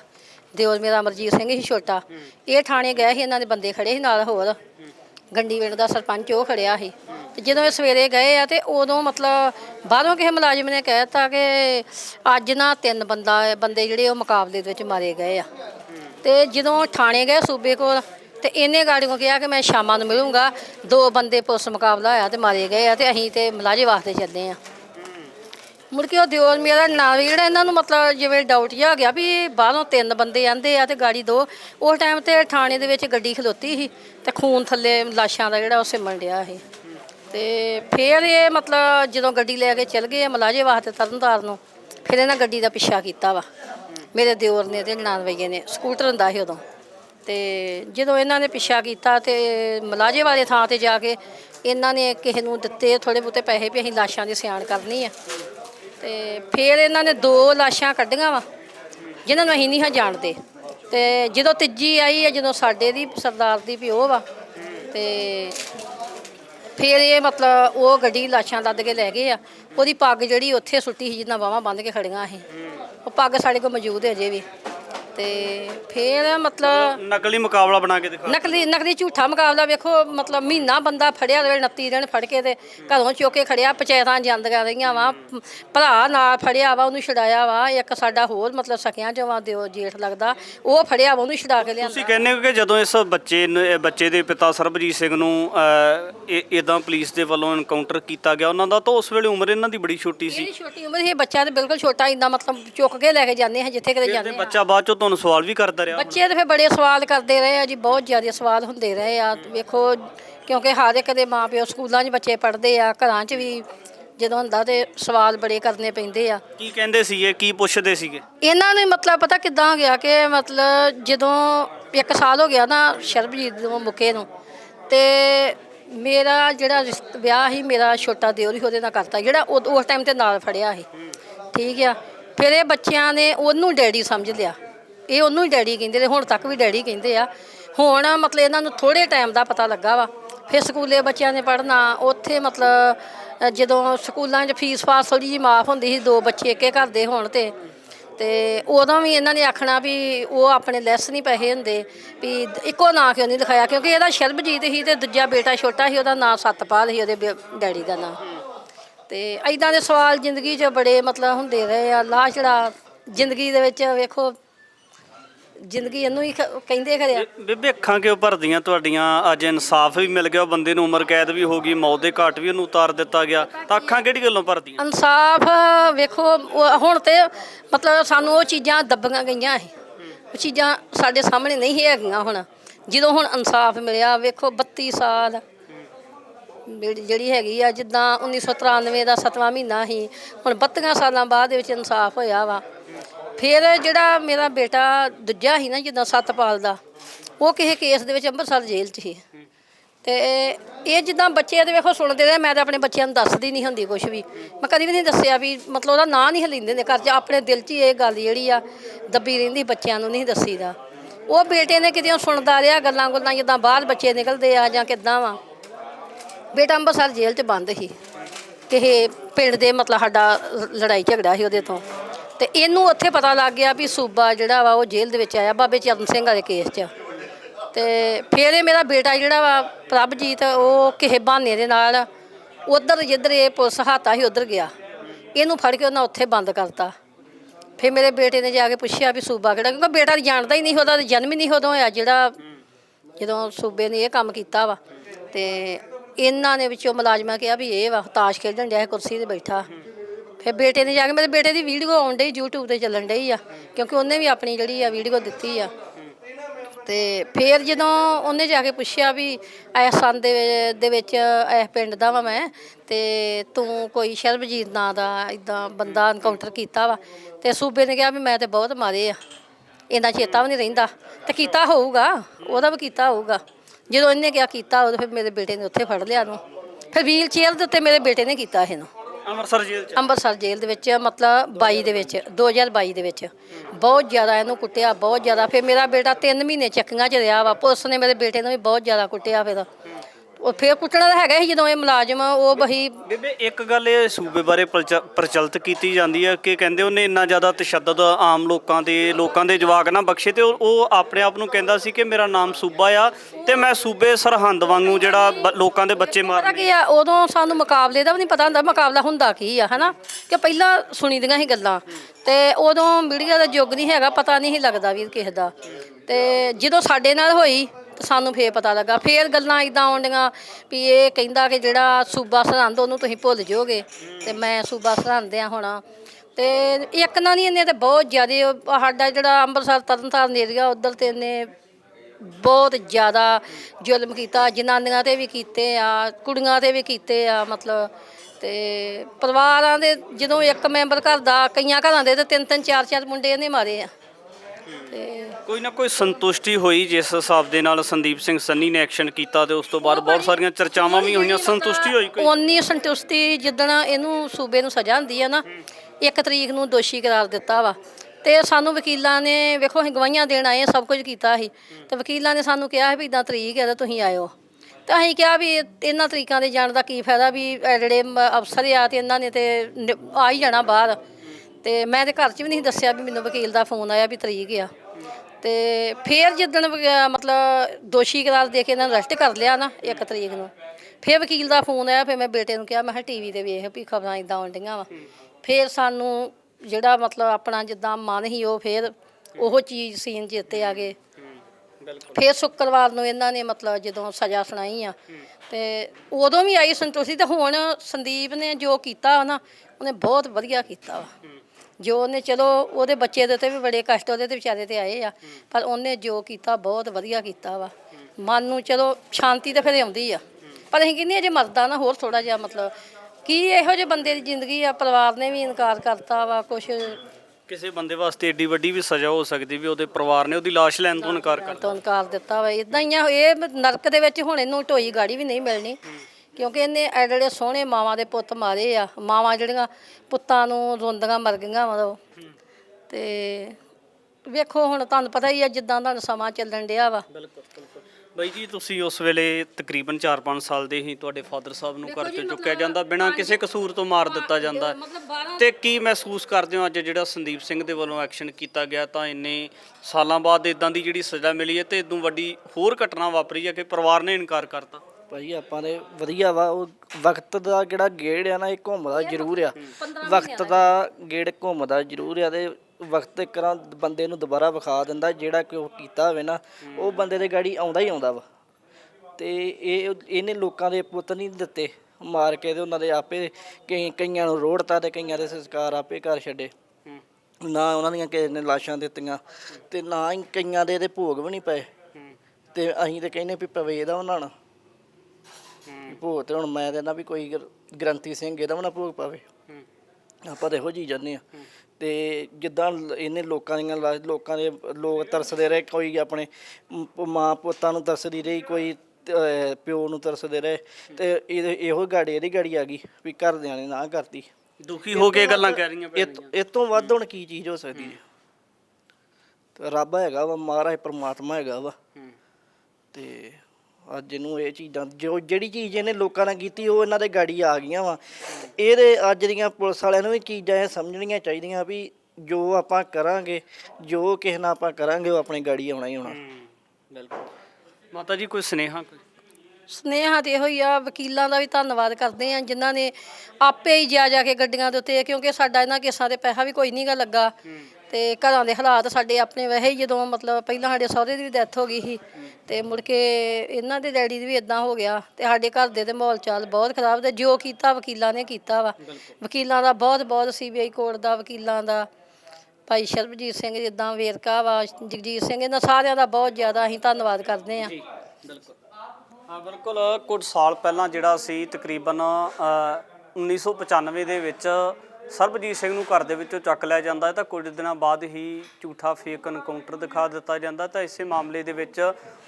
ਦਿਓਰ ਮੇਰਾ ਅਮਰਜੀਤ ਸਿੰਘ ਸੀ ਛੋਟਾ। ਇਹ ਥਾਣੇ ਗਏ ਸੀ, ਇਹਨਾਂ ਦੇ ਬੰਦੇ ਖੜੇ ਸੀ ਨਾਲ ਹੋਰ। ਗੰਡੀ ਪਿੰਡ ਦਾ ਸਰਪੰਚ ਉਹ ਖੜਿਆ ਸੀ। ਤੇ ਜਦੋਂ ਇਹ ਸਵੇਰੇ ਗਏ ਆ ਤੇ ਉਦੋਂ ਮਤਲਬ ਬਾਹਰੋਂ ਕਿਸੇ ਮੁਲਾਜ਼ਮ ਨੇ ਕਹਿਤਾ ਕਿ ਅੱਜ ਨਾ ਤਿੰਨ ਬੰਦਾ, ਬੰਦੇ ਜਿਹੜੇ ਉਹ ਮੁਕਾਬਲੇ ਦੇ ਵਿੱਚ ਮਾਰੇ ਗਏ ਆ। ਤੇ ਜਦੋਂ ਥਾਣੇ ਗਏ ਸੂਬੇ ਕੋਲ ਤੇ ਇਹਨੇ ਗਾੜੀਆਂ ਕਿਹਾ ਕਿ ਮੈਂ ਸ਼ਾਮਾਂ ਨੂੰ ਮਿਲੂੰਗਾ। ਦੋ ਬੰਦੇ ਪੁਲਿਸ ਮੁਕਾਬਲਾ ਹੋਇਆ ਤੇ ਮਾਰੇ ਗਏ ਆ ਤੇ ਅਸੀਂ ਤੇ ਮਲਾਜੇ ਵਾਸਤੇ ਚੱਲੇ ਆ। ਮੁੜ ਕੇ ਉਹ ਦਿਓਰ ਮੇਰਾ ਨਾਂ ਜਿਹੜਾ ਇਹਨਾਂ ਨੂੰ ਮਤਲਬ ਜਿਵੇਂ ਡਾਊਟ ਜਿਹਾ ਹੋ ਗਿਆ ਵੀ ਬਾਹਰੋਂ ਤਿੰਨ ਬੰਦੇ ਆਂਦੇ ਆ ਤੇ ਗਾੜੀ ਦੋ। ਉਸ ਟਾਈਮ ਤੇ ਥਾਣੇ ਦੇ ਵਿੱਚ ਗੱਡੀ ਖਲੋਤੀ ਸੀ ਤੇ ਖੂਨ ਥੱਲੇ ਲਾਸ਼ਾਂ ਦਾ ਜਿਹੜਾ ਉਹ ਸਿਮਣ ਡਿਆ ਸੀ। ਤੇ ਫਿਰ ਇਹ ਮਤਲਬ ਜਦੋਂ ਗੱਡੀ ਲੈ ਕੇ ਚੱਲ ਗਏ ਮਲਾਜੇ ਵਾਸਤੇ ਤਰਨਤਾਰਨ ਨੂੰ, ਫਿਰ ਇਹਨਾਂ ਗੱਡੀ ਦਾ ਪਿੱਛਾ ਕੀਤਾ ਵਾ। ਮੇਰੇ ਦਿਓਰ ਨੇ ਤੇ ਨਾਨਵਈਏ ਨੇ, ਸਕੂਟਰ ਹੁੰਦਾ ਸੀ ਉਦੋਂ। ਤੇ ਜਦੋਂ ਇਹਨਾਂ ਨੇ ਪਿੱਛਾ ਕੀਤਾ ਤੇ ਮਲਾਜੇ ਵਾਲੇ ਥਾਂ ਤੇ ਜਾ ਕੇ ਇਹਨਾਂ ਨੇ ਕਿਸੇ ਨੂੰ ਦਿੱਤੇ ਥੋੜੇ ਬਹੁਤੇ ਪੈਸੇ ਵੀ ਅਸੀਂ ਲਾਸ਼ਾਂ ਦੀ ਸਿਆਣ ਕਰਨੀ ਆ। ਤੇ ਫਿਰ ਇਹਨਾਂ ਨੇ ਦੋ ਲਾਸ਼ਾਂ ਕੱਢੀਆਂ ਵਾ, ਜਿਨ੍ਹਾਂ ਨੂੰ ਅਸੀਂ ਨਹੀਂ ਹਾਂ ਜਾਣਦੇ। ਤੇ ਜਦੋਂ ਤੀਜੀ ਆਈ ਹੈ ਜਦੋਂ ਸਾਡੇ ਦੀ ਸਰਦਾਰ ਦੀ ਵੀ ਉਹ ਵਾ, ਤੇ ਫਿਰ ਇਹ ਮਤਲਬ ਉਹ ਗੱਡੀ ਲਾਸ਼ਾਂ ਲੱਦ ਕੇ ਲੈ ਗਏ ਆ। ਉਹਦੀ ਪੱਗ ਜਿਹੜੀ ਉੱਥੇ ਸੁੱਟੀ ਸੀ ਜਿੰਨਾ ਬਾਹਾਂ ਬੰਨ੍ਹ ਕੇ ਖੜੀਆਂ ਸੀ। ਉਹ ਪੱਗ ਸਾਡੇ ਕੋਲ ਮੌਜੂਦ ਹੈ ਅਜੇ ਵੀ। ਤੇ ਫਿਰ ਮਤਲਬ ਨਕਲੀ ਮੁਕਾਬਲਾ ਬਣਾ ਕੇ ਦਿਖਾ। ਨਕਲੀ ਨਕਲੀ ਝੂਠਾ ਮੁਕਾਬਲਾ ਵੇਖੋ ਮਤਲਬ ਮਹੀਨਾ ਬੰਦਾ ਫੜਿਆ ਰਵੇ 29 ਦਿਨ ਫੜ ਕੇ ਤੇ ਘਰੋਂ ਚੁੱਕ ਕੇ ਖੜਿਆ ਪੰਚਾਇਤਾਂ ਜਾਂਦੀਆਂ ਰਹੀਆਂ ਵਾ ਭਰਾ ਨਾਲ ਫੜਿਆ ਵਾ ਉਹਨੂੰ ਛਡਾਇਆ ਵਾ ਇੱਕ ਸਾਡਾ ਹੋਰ ਮਤਲਬ ਸਕਿਆਂ ਚੋਂ ਵਾ ਦਿਓ ਜੇਠ ਲੱਗਦਾ ਉਹ ਫੜਿਆ ਵਾ ਉਹਨੂੰ ਛਡਾ ਕੇ ਲਿਆਂਦਾ। ਤੁਸੀਂ ਕਹਿੰਦੇ ਹੋ ਕਿ ਜਦੋਂ ਇਸ ਬੱਚੇ ਨੂੰ ਇਹ ਬੱਚੇ ਦੇ ਪਿਤਾ ਸਰਬਜੀਤ ਸਿੰਘ ਨੂੰ ਇਦਾਂ ਪੁਲਿਸ ਦੇ ਵੱਲੋਂ ਐਨਕਾਊਂਟਰ ਕੀਤਾ ਗਿਆ ਉਹਨਾਂ ਦਾ ਤਾਂ ਉਸ ਵੇਲੇ ਉਮਰ ਇਹਨਾਂ ਦੀ ਬੜੀ ਛੋਟੀ ਸੀ। ਇਹਦੀ ਛੋਟੀ ਉਮਰ ਸੀ ਬੱਚਾ ਤੇ ਬਿਲਕੁਲ ਛੋਟਾ ਇੰਦਾ ਮਤਲਬ ਚੁੱਕ ਕੇ ਲੈ ਕੇ ਜਾਂਦੇ ਹਾਂ ਜਿੱਥੇ ਕਿਤੇ ਤੇ ਜਾਂਦੇ ਹਾਂ ਬੱਚਾ ਬਾਅਦ ਚੋਂ ਤੁਹਾਨੂੰ ਸਵਾਲ ਵੀ ਕਰਦਾ ਰਿਹਾ ਬੱਚੇ ਤੇ ਫਿਰ ਬੜੇ ਸਵਾਲ ਕਰਦੇ ਰਹੇ ਆ ਜੀ ਬਹੁਤ ਜ਼ਿਆਦਾ ਸਵਾਲ ਹੁੰਦੇ ਰਹੇ ਆ। ਵੇਖੋ ਕਿਉਂਕਿ ਹਰ ਇੱਕ ਦੇ ਮਾਪਿਓ ਸਕੂਲਾਂ 'ਚ ਬੱਚੇ ਪੜ੍ਹਦੇ ਆ ਘਰਾਂ 'ਚ ਵੀ ਜਦੋਂ ਹੁੰਦਾ ਤੇ ਸਵਾਲ ਬੜੇ ਕਰਨੇ ਪੈਂਦੇ ਆ। ਕੀ ਕਹਿੰਦੇ ਸੀਗੇ ਕੀ ਪੁੱਛਦੇ ਸੀਗੇ? ਇਹਨਾਂ ਨੂੰ ਮਤਲਬ ਪਤਾ ਕਿੱਦਾਂ ਗਿਆ ਕਿ ਮਤਲਬ ਜਦੋਂ ਇੱਕ ਸਾਲ ਹੋ ਗਿਆ ਨਾ ਸ਼ਰਬਜੀਤ ਨੂੰ ਮੁੱਕੇ ਨੂੰ ਤੇ ਮੇਰਾ ਜਿਹੜਾ ਰਿਸ਼ਤ- ਵਿਆਹ ਸੀ ਮੇਰਾ ਛੋਟਾ ਦਿਓਰ ਹੀ ਉਹਦੇ ਨਾਲ ਕਰਤਾ। ਜਿਹੜਾ ਉਦ- ਉਸ ਟਾਈਮ ਤੇ ਨਾਲ ਫੜਿਆ ਸੀ। ਠੀਕ ਆ। ਫਿਰ ਇਹ ਬੱਚਿਆਂ ਨੇ ਉਹਨੂੰ ਡੈਡੀ ਸਮਝ ਲਿਆ। ਇਹ ਉਹਨੂੰ ਹੀ ਡੈਡੀ ਕਹਿੰਦੇ ਨੇ, ਹੁਣ ਤੱਕ ਵੀ ਡੈਡੀ ਕਹਿੰਦੇ ਆ। ਹੁਣ ਮਤਲਬ ਇਹਨਾਂ ਨੂੰ ਥੋੜੇ ਟਾਈਮ ਦਾ ਪਤਾ ਲੱਗਾ ਵਾ। ਫਿਰ ਸਕੂਲੇ ਬੱਚਿਆਂ ਨੇ ਪੜ੍ਹਨਾ, ਉੱਥੇ ਮਤਲਬ ਜਦੋਂ ਸਕੂਲਾਂ 'ਚ ਫੀਸ ਫਾਸ ਥੋੜੀ ਜਿਹੀ ਮਾਫ ਹੁੰਦੀ ਸੀ, ਦੋ ਬੱਚੇ ਇੱਕੇ ਘਰ ਦੇ ਹੋਣ ਤੇ। ਤੇ ਉਦੋਂ ਵੀ ਇਹਨਾਂ ਨੇ ਆਖਣਾ ਵੀ ਉਹ ਆਪਣੇ ਲੈਸ ਨਹੀਂ ਪੈਸੇ ਹੁੰਦੇ, ਵੀ ਇੱਕੋ ਨਾਂ ਕਿਉਂ ਨਹੀਂ ਲਿਖਾਇਆ? ਕਿਉਂਕਿ ਇਹਦਾ ਸ਼ਰਬਜੀਤ ਸੀ ਤੇ ਦੂਜਾ ਬੇਟਾ ਛੋਟਾ ਸੀ, ਉਹਦਾ ਨਾਂ ਸਤਪਾਲ ਸੀ, ਉਹਦੇ ਬ- ਡੈਡੀ ਦਾ ਨਾਂ। ਤੇ ਐਦਾਂ ਦੇ ਸਵਾਲ ਜ਼ਿੰਦਗੀ 'ਚ ਬੜੇ ਮਤਲਬ ਹੁੰਦੇ ਰਹੇ ਆ। ਲਾਹ ਚੜਾ ਜ਼ਿੰਦਗੀ ਦੇ ਵਿੱਚ ਵੇਖੋ ਜ਼ਿੰਦਗੀ ਇਹਨੂੰ ਹੀ ਖ- ਕਹਿੰਦੇ ਖਰਿਆ ਬੇਬੇ ਅੱਖਾਂ ਕਿਉਂ ਭਰਦੀਆਂ ਤੁਹਾਡੀਆਂ? ਅੱਜ ਇਨਸਾਫ ਵੀ ਮਿਲ ਗਿਆ ਬੰਦੇ ਨੂੰ ਉਮਰ ਕੈਦ ਵੀ ਹੋ ਗਈ ਮੌਤ ਦੇ ਘਾਟ ਵੀ ਉਹਨੂੰ ਉਤਾਰ ਦਿੱਤਾ ਗਿਆ। ਤਾਂ ਅੱਖਾਂ ਕਿਹੜੀ ਗੱਲੋਂ ਭਰਦੀਆਂ? ਇਨਸਾਫ ਵੇਖੋ ਉਹ ਹੁਣ ਤੇ ਮਤਲਬ ਸਾਨੂੰ ਉਹ ਚੀਜ਼ਾਂ ਦੱਬੀਆਂ ਗਈਆਂ ਹੈ ਉਹ ਚੀਜ਼ਾਂ ਸਾਡੇ ਸਾਹਮਣੇ ਨਹੀਂ ਹੈਗੀਆਂ ਹੁਣ। ਜਦੋਂ ਹੁਣ ਇਨਸਾਫ ਮਿਲਿਆ ਵੇਖੋ 32 ਸਾਲ। ਜਿਹੜੀ ਜਿਹੜੀ ਹੈਗੀ ਆ ਜਿੱਦਾਂ 1993 ਦਾ 7ਵਾਂ ਮਹੀਨਾ ਸੀ ਹੁਣ 32 ਸਾਲਾਂ ਬਾਅਦ ਦੇ ਵਿੱਚ ਇਨਸਾਫ ਹੋਇਆ ਵਾ। ਫਿਰ ਜਿਹੜਾ ਮੇਰਾ ਬੇਟਾ ਦੂਜਾ ਸੀ ਨਾ ਜਿੱਦਾਂ ਸਤਪਾਲ ਦਾ, ਉਹ ਕਿਸੇ ਕੇਸ ਦੇ ਵਿੱਚ ਅੰਮ੍ਰਿਤਸਰ ਜੇਲ੍ਹ 'ਚ ਸੀ। ਤੇ ਇਹ ਜਿੱਦਾਂ ਬੱਚੇ ਦੇ ਵੇਖੋ ਸੁਣਦੇ ਰਹੇ ਮੈਂ ਤਾਂ ਆਪਣੇ ਬੱਚਿਆਂ ਨੂੰ ਦੱਸਦੀ ਨਹੀਂ ਹੁੰਦੀ ਕੁਝ ਵੀ। ਮੈਂ ਕਦੀ ਵੀ ਨਹੀਂ ਦੱਸਿਆ ਵੀ ਮਤਲਬ ਉਹਦਾ ਨਾਂ ਨਹੀਂ ਹਲਿੰਦੇ ਨੇ ਘਰ 'ਚ ਆਪਣੇ ਦਿਲ 'ਚ ਹੀ ਇਹ ਗੱਲ ਜਿਹੜੀ ਆ, ਦੱਬੀ ਰਹਿੰਦੀ ਬੱਚਿਆਂ ਨੂੰ ਨਹੀਂ ਦੱਸੀਦਾ। ਉਹ ਬੇਟੇ ਨੇ ਕਿਤੇ ਸੁਣਦਾ ਰਿਹਾ, ਗੱਲਾਂ ਗੁੱਲਾਂ ਜਿੱਦਾਂ ਬਾਹਰ ਬੱਚੇ ਨਿਕਲਦੇ ਆ ਜਾਂ ਕਿੱਦਾਂ ਵਾ। ਬੇਟਾ ਅੰਮ੍ਰਿਤਸਰ ਜੇਲ੍ਹ 'ਚ ਬੰਦ ਸੀ। ਕਿਸੇ ਪਿੰਡ ਦੇ ਮਤਲਬ ਸਾਡਾ ਲੜਾਈ ਝਗੜਾ ਸੀ ਉਹਦੇ ਤੋਂ। ਤੇ ਇਹਨੂੰ ਉੱਥੇ ਪਤਾ ਲੱਗ ਗਿਆ ਵੀ ਸੂਬਾ ਜਿਹੜਾ ਵਾ ਉਹ ਜੇਲ੍ਹ ਦੇ ਵਿੱਚ ਆਇਆ, ਬਾਬੇ ਚਰਨ ਸਿੰਘ ਵਾਲੇ ਕੇਸ 'ਚ। ਤੇ ਫਿਰ ਇਹ ਮੇਰਾ ਬੇਟਾ ਜਿਹੜਾ ਵਾ, ਪ੍ਰਭਜੀਤ, ਉਹ ਕਿਸੇ ਬਹਾਨੇ ਦੇ ਨਾਲ ਉਧਰ ਜਿੱਧਰ ਇਹ ਪੁਲਿਸ ਹਾਤਾ ਸੀ ਉਧਰ ਗਿਆ। ਇਹਨੂੰ ਫੜ ਕੇ ਉਹਨਾਂ ਉੱਥੇ ਬੰਦ ਕਰਤਾ। ਫਿਰ ਮੇਰੇ ਬੇਟੇ ਨੇ ਜਾ ਕੇ ਪੁੱਛਿਆ ਵੀ ਸੂਬਾ ਕਿਹੜਾ, ਕਿਉਂਕਿ ਬੇਟਾ ਜਾਣਦਾ ਹੀ ਨਹੀਂ ਉਹਦਾ ਜਨਮ ਹੀ ਨਹੀਂ ਉਦੋਂ ਹੋਇਆ, ਜਿਹੜਾ ਜਦੋਂ ਸੂਬੇ ਨੇ ਇਹ ਕੰਮ ਕੀਤਾ ਵਾ। ਤੇ ਇਹਨਾਂ ਨੇ ਵਿੱਚੋਂ ਮੁਲਾਜ਼ਮਾਂ ਕਿਹਾ ਵੀ ਇਹ ਵਾ, ਤਾਸ਼ ਖੇਡਣ ਡਿਆ ਕੁਰਸੀ ਤੇ ਬੈਠਾ। ਫਿਰ ਬੇਟੇ ਨੇ ਜਾ ਕੇ ਮੇਰੇ ਬੇਟੇ ਦੀ ਵੀਡੀਓ ਆਉਣ ਡਈ YouTube ਤੇ ਚੱਲਣ ਡਈ ਆ, ਕਿਉਂਕਿ ਉਹਨੇ ਵੀ ਆਪਣੀ ਜਿਹੜੀ ਆ ਵੀਡੀਓ ਦਿੱਤੀ ਆ। ਤੇ ਫਿਰ ਜਦੋਂ ਉਹਨੇ ਜਾ ਕੇ ਪੁੱਛਿਆ ਵੀ ਇਸ ਸੰਨ ਦੇ ਦੇ ਵਿੱਚ ਇਸ ਪਿੰਡ ਦਾ ਵਾ ਮੈਂ, ਤੇ ਤੂੰ ਕੋਈ ਸ਼ਰਬਜੀਤ ਨਾਂ ਦਾ ਇਦਾਂ ਬੰਦਾ ਐਨਕਾਊਂਟਰ ਕੀਤਾ ਵਾ, ਤੇ ਸੂਬੇ ਨੇ ਕਿਹਾ ਵੀ ਮੈਂ ਤੇ ਬਹੁਤ ਮਾਰੇ ਆ, ਇੰਨਾ ਚੇਤਾ ਵੀ ਨਹੀਂ ਰਹਿੰਦਾ। ਤੇ ਕੀਤਾ ਹੋਊਗਾ, ਉਹਦਾ ਵੀ ਕੀਤਾ ਹੋਊਗਾ। ਜਦੋਂ ਇਹਨੇ ਕਿਹਾ ਕੀਤਾ, ਉਦੋਂ ਫਿਰ ਮੇਰੇ ਬੇਟੇ ਨੇ ਉੱਥੇ ਫੜ ਲਿਆ ਨੂੰ ਫਿਰ ਵੀਲ ਚੇਅਰ ਦੇ ਉੱਤੇ ਮੇਰੇ ਬੇਟੇ ਨੇ ਕੀਤਾ ਇਹਨੂੰ। ਅੰਮ੍ਰਿਤਸਰ ਜੇਲ੍ਹ 'ਚ? ਅੰਮ੍ਰਿਤਸਰ ਜੇਲ੍ਹ ਦੇ ਵਿੱਚ, ਮਤਲਬ 22 ਦੇ ਵਿੱਚ 2022 ਦੇ ਵਿੱਚ। ਬਹੁਤ ਜ਼ਿਆਦਾ ਇਹਨੂੰ ਕੁੱਟਿਆ, ਬਹੁਤ ਜ਼ਿਆਦਾ। ਫਿਰ ਮੇਰਾ ਬੇਟਾ 3 ਮਹੀਨੇ ਚੱਕੀਆਂ 'ਚ ਰਿਹਾ ਵਾ। ਪੁਲਿਸ ਨੇ ਮੇਰੇ ਬੇਟੇ ਨੂੰ ਵੀ ਬਹੁਤ ਜ਼ਿਆਦਾ ਕੁੱਟਿਆ ਫਿਰ। ਉਹ ਫਿਰ ਕੁੱਟਣਾ ਤਾਂ ਹੈਗਾ ਸੀ ਜਦੋਂ ਇਹ ਮੁਲਾਜ਼ਮ ਉਹ ਬਹੀ ਬੇਬੇ ਇੱਕ ਗੱਲ ਇਹ ਸੂਬੇ ਬਾਰੇ ਪ੍ਰਚ- ਪ੍ਰਚਲਿਤ ਕੀਤੀ ਜਾਂਦੀ ਹੈ ਕਿ ਕਹਿੰਦੇ ਉਹਨੇ ਇੰਨਾ ਜ਼ਿਆਦਾ ਤਸ਼ੱਦਦ ਆਮ ਲੋਕਾਂ ਦੇ ਲੋਕਾਂ ਦੇ ਜਵਾਕ ਨਾ ਬਖਸ਼ੇ ਤੇ ਉਹ ਉਹ ਆਪਣੇ ਆਪ ਨੂੰ ਕਹਿੰਦਾ ਸੀ ਕਿ ਮੇਰਾ ਨਾਮ ਸੂਬਾ ਆ ਤੇ ਮੈਂ ਸੂਬੇ ਸਰਹੰਦ ਵਾਂਗੂ ਜਿਹੜਾ ਬ- ਲੋਕਾਂ ਦੇ ਬੱਚੇ ਪਤਾ ਮਾਰਨੇ ਕੀ ਆ ਉਦੋਂ ਸਾਨੂੰ ਮੁਕਾਬਲੇ ਦਾ ਵੀ ਨਹੀਂ ਪਤਾ ਹੁੰਦਾ ਮੁਕਾਬਲਾ ਹੁੰਦਾ ਕੀ ਆ ਹਨਾ? ਕਿ ਪਹਿਲਾਂ ਸੁਣੀ ਦੀਆਂ ਸੀ ਗੱਲਾਂ ਤੇ ਉਦੋਂ ਮੀਡੀਆ ਦਾ ਯੁੱਗ ਨਹੀਂ ਹੈਗਾ ਪਤਾ ਨਹੀਂ ਸੀ ਲੱਗਦਾ ਵੀ ਕਿਸੇ ਦਾ। ਤੇ ਜਦੋਂ ਸਾਡੇ ਨਾਲ ਹੋਈ ਸਾਨੂੰ ਫੇਰ ਪਤਾ ਲੱਗਾ। ਫੇਰ ਗੱਲਾਂ ਇਦਾਂ ਆਉਂਦੀਆਂ ਵੀ ਇਹ ਕਹਿੰਦਾ ਕਿ ਜਿਹੜਾ ਸੂਬਾ ਸਰਹੰਦ, ਉਹਨੂੰ ਤੁਸੀਂ ਭੁੱਲ ਜਾਓਗੇ। ਤੇ ਮੈਂ ਸੂਬਾ ਸਰਹੰਦ ਆ ਹੁਣ। ਤੇ ਇੱਕ ਨਾ ਨਹੀਂ ਇਹਨੇ ਤੇ ਬਹੁਤ ਜ਼ਿਆਦਾ ਸਾਡਾ ਜਿਹੜਾ ਅੰਮ੍ਰਿਤਸਰ, ਤਰਨਤਾਰਨ ਏਰੀਆ ਉਧਰ ਤੇ ਇਹਨੇ ਬਹੁਤ ਜ਼ਿਆਦਾ ਜ਼ੁਲਮ ਕੀਤਾ। ਜਨਾਨੀਆਂ ਤੇ ਵੀ ਕੀਤੇ ਆ, ਕੁੜੀਆਂ ਤੇ ਵੀ ਕੀਤੇ ਆ, ਮਤਲਬ ਤੇ ਪਰਿਵਾਰਾਂ ਦੇ ਜਦੋਂ ਇੱਕ ਮੈਂਬਰ ਘਰ ਦਾ, ਕਈਆਂ ਘਰਾਂ ਦੇ ਤੇ ਤਿੰਨ ਤਿੰਨ ਚਾਰ ਚਾਰ ਮੁੰਡੇ ਇਹਨੇ ਮਾਰੇ ਆ। ਤੇ ਕੋਈ ਨਾ ਕੋਈ ਸੰਤੁਸ਼ਟੀ ਹੋਈ ਜਿਸ ਹਿਸਾਬ ਦੇ ਨਾਲ ਸੰਦੀਪ ਸਿੰਘ ਸੰਨੀ ਨੇ ਐਕਸ਼ਨ ਕੀਤਾ ਤੇ ਉਸ ਤੋਂ ਬਾਅਦ ਬਹੁਤ ਸਾਰੀਆਂ ਚਰਚਾਵਾਂ ਵੀ ਹੋਈਆਂ। ਸੰਤੁਸ਼ਟੀ ਹੋਈ ਕੋਈ? ਉਨੀ ਸੰਤੁਸ਼ਟੀ ਜਿੱਦਣ ਇਹਨੂੰ ਸੂਬੇ ਨੂੰ ਸਜ਼ਾ ਹੁੰਦੀ ਆ ਨਾ ਇੱਕ ਤਰੀਕ ਨੂੰ ਦੋਸ਼ੀ ਕਰਾਰ ਦਿੱਤਾ ਵਾ। ਤੇ ਸਾਨੂੰ ਵਕੀਲਾਂ ਨੇ ਵੇਖੋ ਅਸੀਂ ਗਵਾਹੀਆਂ ਦੇਣ ਆਏ ਹਾਂ, ਸਭ ਕੁਝ ਕੀਤਾ ਸੀ। ਤੇ ਵਕੀਲਾਂ ਨੇ ਸਾਨੂੰ ਕਿਹਾ ਵੀ ਇਦਾਂ ਤਰੀਕ ਹੈ ਤੇ ਤੁਸੀਂ ਆਇਓ। ਤੇ ਅਸੀਂ ਕਿਹਾ ਵੀ ਇਹ- ਇਹਨਾਂ ਤਰੀਕਾਂ ਦੇ ਜਾਣ ਦਾ ਕੀ ਫਾਇਦਾ ਵੀ ਇਹ ਜਿਹੜੇ ਮ- ਅਫਸਰ ਆ ਤੇ ਇਹਨਾਂ ਨੇ ਤੇ ਨ- ਆ ਹੀ ਜਾਣਾ ਬਾਹਰ। ਤੇ ਮੈਂ ਤੇ ਘਰ 'ਚ ਵੀ ਨਹੀਂ ਦੱਸਿਆ ਵੀ ਮੈਨੂੰ ਵਕੀਲ ਦਾ ਫੋਨ ਆਇਆ ਵੀ ਤਰੀਕ ਆ। ਤੇ ਫੇਰ ਜਿੱਦਣ ਵਗ- ਮਤਲਬ ਦੋਸ਼ੀ ਕਰਾਰ ਦੇ ਕੇ ਇਹਨਾਂ ਨੂੰ ਅਰੈਸਟ ਕਰ ਲਿਆ ਨਾ ਇੱਕ ਤਰੀਕ ਨੂੰ, ਫੇਰ ਵਕੀਲ ਦਾ ਫੋਨ ਆਇਆ, ਫੇਰ ਮੈਂ ਬੇਟੇ ਨੂੰ ਕਿਹਾ, ਮੈਂ ਕਿਹਾ ਟੀਵੀ ਤੇ ਵੇਖ ਵੀ ਖਬਰਾਂ ਇਦਾਂ ਆਉਂਦੀਆਂ ਵਾ। ਫੇਰ ਸਾਨੂੰ ਜਿਹੜਾ ਮਤਲਬ ਆਪਣਾ ਜਿੱਦਾਂ ਮਨ ਹੀ ਉਹ ਫੇਰ ਉਹ ਚੀਜ਼ ਸੀਨ ਚੇਤੇ ਆ ਗਏ। ਫੇਰ ਸ਼ੁੱਕਰਵਾਰ ਨੂੰ ਇਹਨਾਂ ਨੇ ਮਤਲਬ ਜਦੋਂ ਸਜ਼ਾ ਸੁਣਾਈ ਆ, ਤੇ ਉਦੋਂ ਵੀ ਆਈ ਸੰਤੁਸ਼ਟੀ ਤੇ ਹੁਣ ਸੰਦੀਪ ਨੇ ਜੋ ਕੀਤਾ ਨਾ, ਉਹਨੇ ਬਹੁਤ ਵਧੀਆ ਕੀਤਾ ਵਾ। ਜੋ ਉਹਨੇ ਚਲੋ ਉਹਦੇ ਬੱਚੇ ਦੇ ਤੇ ਵੀ ਬੜੇ ਕਸ਼ਟ ਉਹਦੇ ਤੇ ਵਿਚਾਰੇ ਤੇ ਆਏ ਆ। ਪਰ ਉਹਨੇ ਜੋ ਕੀਤਾ ਬਹੁਤ ਵਧੀਆ ਕੀਤਾ ਵਾ। ਮਨ ਨੂੰ ਚਲੋ ਸ਼ਾਂਤੀ ਤਾਂ ਫਿਰ ਆਉਂਦੀ ਆ। ਪਰ ਅਸੀਂ ਕਹਿੰਦੇ ਜੇ ਮਰਦਾ ਨਾ ਹੋਰ ਥੋੜਾ ਜਿਹਾ ਮਤਲਬ ਕੀ ਇਹੋ ਜਿਹੇ ਬੰਦੇ ਦੀ ਜ਼ਿੰਦਗੀ ਆ? ਪਰਿਵਾਰ ਨੇ ਵੀ ਇਨਕਾਰ ਕਰਤਾ ਵਾ ਕੁਛ। ਕਿਸੇ ਬੰਦੇ ਵਾਸਤੇ ਏਡੀ ਵੱਡੀ ਵੀ ਸਜ਼ਾ ਹੋ ਸਕਦੀ ਵੀ ਉਹਦੇ ਪਰਿਵਾਰ ਨੇ ਉਹਦੀ ਲਾਸ਼ ਲੈਣ ਤੋਂ ਇਨਕਾਰ ਕਰ ਤੋਂ ਇਨਕਾਰ ਦਿੱਤਾ ਵਾ। ਇਦਾਂ ਹੀ ਆ ਇਹ ਨਰਕ ਦੇ ਵਿੱਚ ਹੁਣ ਇਹਨੂੰ ਢੋਈ ਗਾੜੀ ਵੀ ਨਹੀਂ ਮਿਲਣੀ। ਕਿਉਂਕਿ ਇਹਨੇ ਐ ਜਿਹੜੇ ਸੋਹਣੇ ਮਾਵਾਂ ਦੇ ਪੁੱਤ ਮਾਰੇ ਆ ਮਾਵਾਂ ਜਿਹੜੀਆਂ ਪੁੱਤਾਂ ਨੂੰ ਰੋਂਦੀਆਂ ਮਰ ਗਈਆਂ ਵਾ ਉਹ। ਤੇ ਵੇਖੋ ਹੁਣ ਤੁਹਾਨੂੰ ਪਤਾ ਹੀ ਆ ਜਿੱਦਾਂ ਦਾ ਸਮਾਂ ਚੱਲਣ ਡਿਆ ਵਾ। ਬਿਲਕੁਲ ਬਿਲਕੁਲ। ਬਾਈ ਜੀ ਤੁਸੀਂ ਉਸ ਵੇਲੇ ਤਕਰੀਬਨ 4-5 ਸਾਲ ਦੇ ਹੀ ਤੁਹਾਡੇ ਫਾਦਰ ਸਾਹਿਬ ਨੂੰ ਘਰ ਚੋਂ ਚੁੱਕਿਆ ਜਾਂਦਾ ਬਿਨਾਂ ਕਿਸੇ ਕਸੂਰ ਤੋਂ ਮਾਰ ਦਿੱਤਾ ਜਾਂਦਾ। ਮਤਲਬ 12 ਤੇ ਕੀ ਮਹਿਸੂਸ ਕਰਦੇ ਹੋ ਅੱਜ ਜਿਹੜਾ ਸੰਦੀਪ ਸਿੰਘ ਦੇ ਵੱਲੋਂ ਐਕਸ਼ਨ ਕੀਤਾ ਗਿਆ ਤਾਂ ਇੰਨੇ ਸਾਲਾਂ ਬਾਅਦ ਇਦਾਂ ਦੀ ਜਿਹੜੀ ਸਜ਼ਾ ਮਿਲੀ ਹੈ ਤੇ ਇਦੋਂ ਵੱਡੀ ਹੋਰ ਘਟਨਾ ਵਾਪਰੀ ਹੈ ਕਿ ਪਰਿਵਾਰ ਨੇ ਇਨਕਾਰ ਕਰਤਾ? ਭਾਈ ਆਪਾਂ ਨੇ ਵਧੀਆ ਵਾ ਉਹ ਵਕਤ ਦਾ ਜਿਹੜਾ ਗੇੜ ਆ ਨਾ ਇਹ ਘੁੰਮਦਾ ਜ਼ਰੂਰ ਆ। ਵਕਤ ਦਾ ਗੇੜ ਘੁੰਮਦਾ ਜ਼ਰੂਰ ਆ ਤੇ ਵਕਤ ਇੱਕ ਤਰ੍ਹਾਂ ਬੰਦੇ ਨੂੰ ਦੁਬਾਰਾ ਵਿਖਾ ਦਿੰਦਾ ਜਿਹੜਾ ਕਿ ਉਹ ਕੀਤਾ ਹੋਵੇ ਨਾ ਉਹ ਬੰਦੇ ਦੇ ਗਾੜੀ ਆਉਂਦਾ ਹੀ ਆਉਂਦਾ ਵਾ। ਤੇ ਇਹ ਇਹਨੇ ਲੋਕਾਂ ਦੇ ਪੁੱਤ ਨਹੀਂ ਦਿੱਤੇ ਮਾਰ ਕੇ ਤੇ ਉਹਨਾਂ ਦੇ ਆਪੇ ਕਈ ਕਈਆਂ ਨੂੰ ਰੋੜਤਾ ਤੇ ਕਈਆਂ ਦੇ ਸੰਸਕਾਰ ਆਪੇ ਘਰ ਛੱਡੇ। ਨਾ ਉਹਨਾਂ ਦੀਆਂ ਕਿਸੇ ਨੇ ਲਾਸ਼ਾਂ ਦਿੱਤੀਆਂ ਤੇ ਨਾ ਹੀ ਕਈਆਂ ਦੇ ਇਹਦੇ ਭੋਗ ਵੀ ਨਹੀਂ ਪਏ। ਤੇ ਅਸੀਂ ਤੇ ਕਹਿੰਦੇ ਵੀ ਪਵੇ ਇਹਦਾ ਉਹਨਾਂ ਨਾਲ ਭੋਗ ਤੇ ਹੁਣ ਮੈਂ ਨਾ ਵੀ ਕੋਈ ਗ੍ਰ- ਗ੍ਰੰਥੀ ਸਿੰਘ ਇਹਦਾ ਵੀ ਨਾ ਭੋਗ ਪਾਵੇ। ਹੂੰ। ਆਪਾਂ ਤਾਂ ਇਹੋ ਜੀ ਜਾਂਦੇ ਆ ਤੇ ਜਿੱਦਾਂ ਲ- ਇਹਨੇ ਲੋਕਾਂ ਦੀਆਂ ਲਾ- ਲੋਕਾਂ ਦੇ ਲੋਕ ਤਰਸਦੇ ਰਹੇ ਕੋਈ ਆਪਣੇ ਮ- ਮਾਂ ਪੁੱਤਾਂ ਨੂੰ ਤਰਸਦੀ ਰਹੀ ਕੋਈ ਅਹ, ਪਿਓ ਨੂੰ ਤਰਸਦੇ ਰਹੇ ਤੇ ਇਹ ਇਹੋ ਗਾੜੀ ਇਹਦੀ ਗਾੜੀ ਆ ਗਈ ਵੀ ਘਰਦਿਆਂ ਨੇ ਨਾ ਕਰਤੀ ਦੁਖੀ ਹੋ ਕੇ ਇਹ ਗੱਲਾਂ ਕਹਿ ਰਹੀਆਂ ਇਹ ਇਹ ਤੋਂ ਵੱਧ ਹੁਣ ਕੀ ਚੀਜ਼ ਹੋ। ਸਕਦੀ ਹੈ? ਤੇ ਰੱਬ ਹੈਗਾ ਵਾ ਮਹਾਰਾਜ ਪ੍ਰਮਾਤਮਾ ਹੈਗਾ ਵਾ। ਹੂੰ। ਤੇ ਅੱਜ ਇਹਨੂੰ ਇਹ ਚੀਜ਼ਾਂ ਜੋ ਜਿਹੜੀ ਚੀਜ਼ ਇਹਨੇ ਲੋਕਾਂ ਨਾਲ ਕੀਤੀ ਉਹ ਇਹਨਾਂ ਦੇ ਗਾੜੀ ਆ ਗਈਆਂ ਵਾ। ਇਹਦੇ ਅੱਜ ਦੀਆਂ ਪੁਲਿਸ ਵਾਲਿਆਂ ਨੂੰ ਵੀ ਚੀਜ਼ਾਂ ਇਹ ਸਮਝਣੀਆਂ ਚਾਹੀਦੀਆਂ ਵੀ ਜੋ ਆਪਾਂ ਕਰਾਂਗੇ ਜੋ ਕਿਸੇ ਨਾਲ ਆਪਾਂ ਕਰਾਂਗੇ ਉਹ ਆਪਣੇ ਗਾੜੀ ਆਉਣਾ ਹੀ ਆਉਣਾ। ਬਿਲਕੁਲ। ਮਾਤਾ ਜੀ ਕੋਈ ਸੁਨੇਹਾ ਕੋਈ? ਸਨੇਹਾ ਤੇ ਇਹੋ ਹੀ ਆ ਵਕੀਲਾਂ ਦਾ ਵੀ ਧੰਨਵਾਦ ਕਰਦੇ ਆ ਜਿਨ੍ਹਾਂ ਨੇ ਆਪੇ ਹੀ ਜਾ ਜਾ ਕੇ ਗੱਡੀਆਂ ਦੇ ਉੱਤੇ ਕਿਉਂਕਿ ਸਾਡਾ ਇਹਨਾਂ ਕੇਸਾਂ ਤੇ ਪੈਸਾ ਵੀ ਕੋਈ ਨਹੀਂਗਾ ਲੱਗਾ। ਤੇ ਘਰਾਂ ਦੇ ਹਾਲਾਤ ਸਾਡੇ ਆਪਣੇ ਵੈਸੇ ਹੀ ਜਦੋਂ ਮਤਲਬ ਪਹਿਲਾਂ ਸਾਡੇ ਸਹੁਰੇ ਦੀ ਵੀ ਡੈਥ ਹੋ ਗਈ ਸੀ ਤੇ ਮੁੜ ਕੇ ਇਹਨਾਂ ਦੇ ਡੈਡੀ ਦੀ ਵੀ ਇਦਾਂ ਹੋ ਗਿਆ ਤੇ ਸਾਡੇ ਘਰ ਦੇ ਤੇ ਮਾਹੌਲ ਚਾਲ ਬਹੁਤ ਖਰਾਬ ਤੇ ਜੋ ਕੀਤਾ ਵਕੀਲਾਂ ਨੇ ਕੀਤਾ ਵਾ। ਵਕੀਲਾਂ ਦਾ ਬਹੁਤ ਬਹੁਤ ਸੀਬੀਆਈ ਕੋਰਟ ਦਾ ਵਕੀਲਾਂ ਦਾ ਭਾਈ ਸ਼ਰਬਜੀਤ ਸਿੰਘ ਜਿੱਦਾਂ ਵੇਰਕਾ ਵਾ ਜਗਜੀਤ ਸਿੰਘ ਇਹਨਾਂ ਸਾਰਿਆਂ ਦਾ ਬਹੁਤ ਜ਼ਿਆਦਾ ਅਸੀਂ ਧੰਨਵਾਦ ਕਰਦੇ ਬਿਲਕੁਲ। ਹਾਂ ਬਿਲਕੁਲ ਕੁਝ ਸਾਲ ਪਹਿਲਾਂ ਜਿਹੜਾ ਸੀ ਤਕਰੀਬਨ ਅ, 1995 ਦੇ ਵਿੱਚ ਸਰਬਜੀਤ ਸਿੰਘ ਨੂੰ ਘਰ ਦੇ ਵਿੱਚੋਂ ਚੱਕ ਲਿਆ ਜਾਂਦਾ ਹੈ ਤਾਂ ਕੁਝ ਦਿਨਾਂ ਬਾਅਦ ਹੀ ਝੂਠਾ ਫੇਕ ਐਨਕਾਊਂਟਰ ਦਿਖਾ ਦਿੱਤਾ ਜਾਂਦਾ ਤਾਂ ਇਸੇ ਮਾਮਲੇ ਦੇ ਵਿੱਚ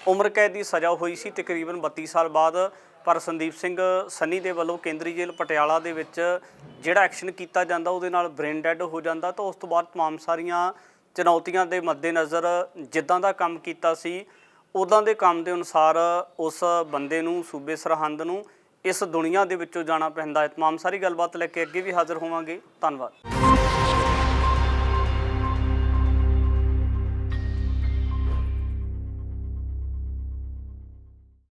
ਉਮਰ ਕੈਦ ਦੀ ਸਜ਼ਾ ਹੋਈ ਸੀ ਤਕਰੀਬਨ 32 ਸਾਲ ਬਾਅਦ ਪਰ ਸੰਦੀਪ ਸਿੰਘ ਸੰਨੀ ਦੇ ਵੱਲੋਂ ਕੇਂਦਰੀ ਜੇਲ੍ਹ ਪਟਿਆਲਾ ਦੇ ਵਿੱਚ ਜਿਹੜਾ ਐਕਸ਼ਨ ਕੀਤਾ ਜਾਂਦਾ ਉਹਦੇ ਨਾਲ ਬ੍ਰੇਨ ਡੈਡ ਹੋ ਜਾਂਦਾ ਤਾਂ ਉਸ ਤੋਂ ਬਾਅਦ तमाम ਸਾਰੀਆਂ ਚੁਣੌਤੀਆਂ ਦੇ ਮੱਦੇਨਜ਼ਰ ਜਿੱਦਾਂ ਦਾ ਕੰਮ ਕੀਤਾ ਸੀ ਉਦਾਂ ਦੇ ਕੰਮ ਦੇ ਅਨੁਸਾਰ ਉਸ ਬੰਦੇ ਨੂੰ ਸੂਬੇ ਸਰਹੰਦ ਨੂੰ ਇਸ ਦੁਨੀਆ ਦੇ ਵਿੱਚੋਂ ਜਾਣਾ ਪੈਂਦਾ ਹੈ तमाम ਸਾਰੀ ਗੱਲਬਾਤ ਲੈ ਕੇ ਅੱਗੇ ਵੀ ਹਾਜ਼ਰ ਹੋਵਾਂਗੇ ਧੰਨਵਾਦ